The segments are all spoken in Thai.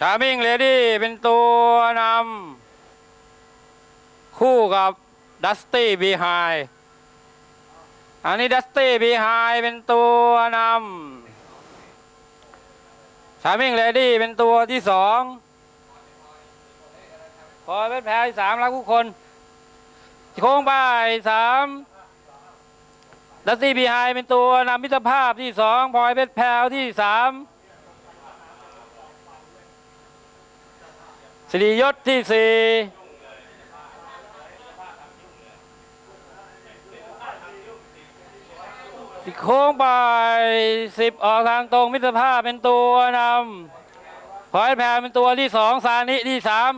ชามิงเลดี้เป็นตัวนำคู่กับดัสตี้บีไฮอันนี้ดัสตี้บีไฮเป็นตัวนำชามิงเลดี้เป็นตัวที่สองพอเป็นแพ้ที่สามรักทุกคนโค้งไปสามดัสตี้บีไฮเป็นตัวนำมิตรภาพที่สองพลอยเพชรแพรวที่สาม สิริยศที่สี่โค้งไปสิบออกทางตรงมิตรภาพเป็นตัวนำพอยแพรเป็นตัวที่สองสานิที่สาม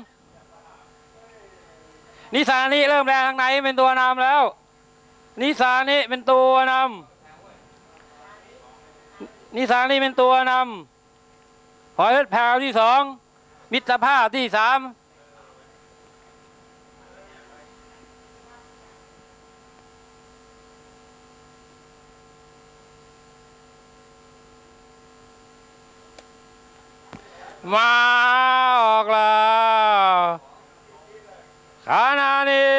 นิสานิเริ่มแรงทางไหนเป็นตัวนำแล้ว นิสานิเป็นตัวนำนิสานิเป็นตัวนำพอยแพรที่สอง มิตรภาพที่สามมาออกแล้วขานานี้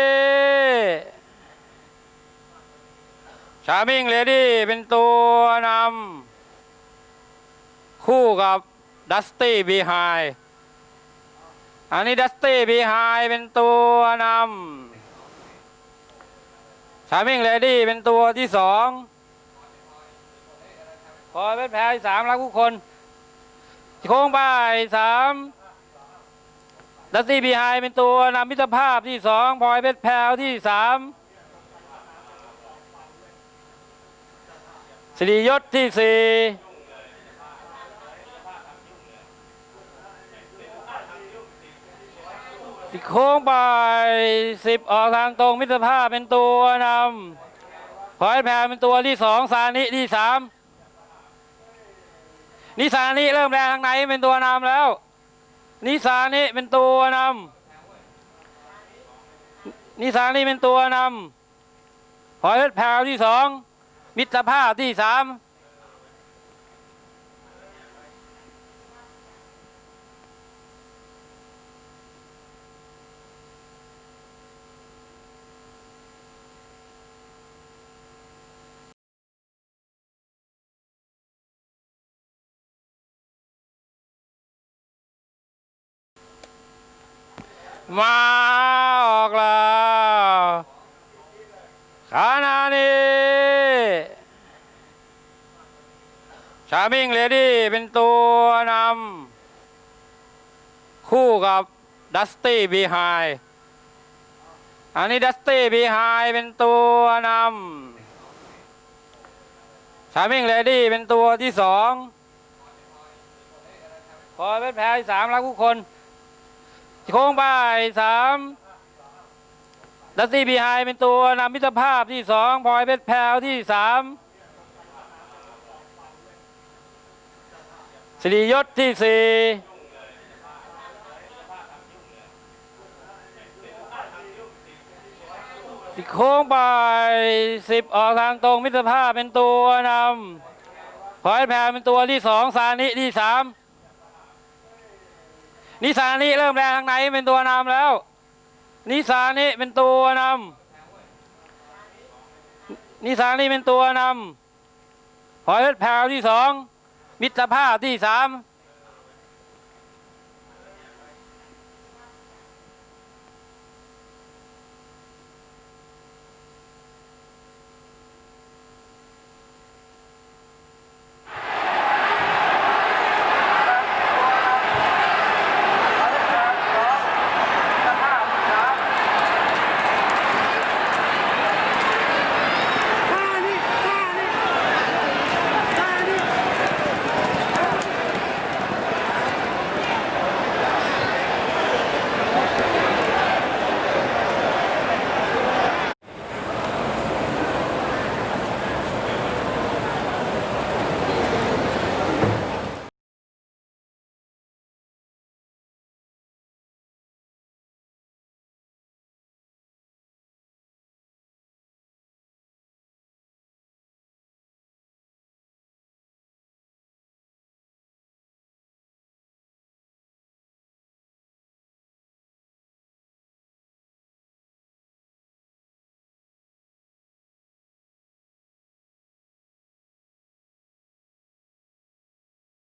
ชามิงเลดี้เป็นตัวนำคู่กับดัสตี้บีไฮ อันนี้ดัสตี้บีไฮเป็นตัวนำชามิงเลดี้เป็นตัวที่สองพอเป็นแพ้ที่สามรักทุกคน โค้งไปสามดัสตี้บีไฮเป็นตัวนำมิตรภาพที่สองพลอยเพชรแพรวที่สามสิริยศที่สี่ สิโค้งไปสิบออกทางตรงมิตรภาพเป็นตัวนำพอยแพรเป็นตัวที่สองสานิที่สามนิสานิเริ่มแรงทางไหนเป็นตัวนำแล้ว นิสานิเป็นตัวนำนิสานิเป็นตัวนำพอยแพรที่สองมิตรภาพที่สาม มาออกแล้วขานานี้ชามิงเลดี้เป็นตัวนำคู่กับดัสตี้บีไฮอันนี้ดัสตี้บีไฮเป็นตัวนำชามิงเลดี้เป็นตัวที่สองพอเป็นแพ้ที่สามรักทุกคน โค้งไปสามดัสตี้บีไฮเป็นตัวนำมิตรภาพที่สองพลอยเพชรแพรวที่สามสิริยศที่สี่สโค้งไปสิบออกทางตรงมิตรภาพเป็นตัวนำพลอยแพรเป็นตัวที่สองสานิที่สาม นิสานิเริ่มแรงทางไหนเป็นตัวนำแล้ว นิสานิเป็นตัวนำนิสานิเป็นตัวนำหอยเล็ดแพรวที่สองมิตรภาพที่สาม